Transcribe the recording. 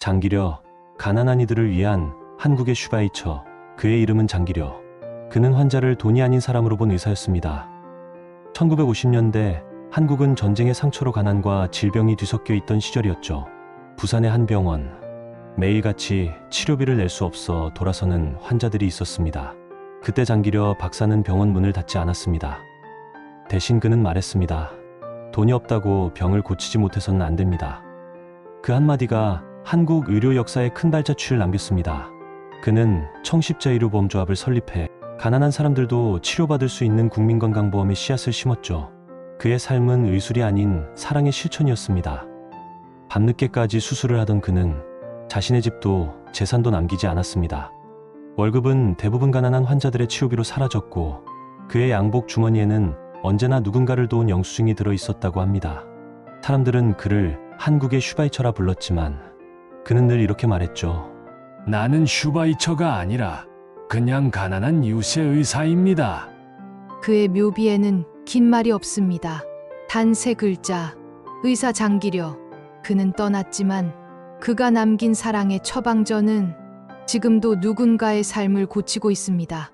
장기려, 가난한 이들을 위한 한국의 슈바이처. 그의 이름은 장기려. 그는 환자를 돈이 아닌 사람으로 본 의사였습니다. 1950년대 한국은 전쟁의 상처로 가난과 질병이 뒤섞여 있던 시절이었죠. 부산의 한 병원. 매일같이 치료비를 낼 수 없어 돌아서는 환자들이 있었습니다. 그때 장기려 박사는 병원 문을 닫지 않았습니다. 대신 그는 말했습니다. 돈이 없다고 병을 고치지 못해서는 안 됩니다. 그 한마디가 한국 의료 역사에 큰 발자취를 남겼습니다. 그는 청십자의료보험조합을 설립해 가난한 사람들도 치료받을 수 있는 국민건강보험의 씨앗을 심었죠. 그의 삶은 의술이 아닌 사랑의 실천이었습니다. 밤늦게까지 수술을 하던 그는 자신의 집도 재산도 남기지 않았습니다. 월급은 대부분 가난한 환자들의 치료비로 사라졌고 그의 양복 주머니에는 언제나 누군가를 도운 영수증이 들어 있었다고 합니다. 사람들은 그를 한국의 슈바이처라 불렀지만 그는 늘 이렇게 말했죠. 나는 슈바이처가 아니라 그냥 가난한 이웃의 의사입니다. 그의 묘비에는 긴 말이 없습니다. 단 세 글자. 의사 장기려. 그는 떠났지만 그가 남긴 사랑의 처방전은 지금도 누군가의 삶을 고치고 있습니다.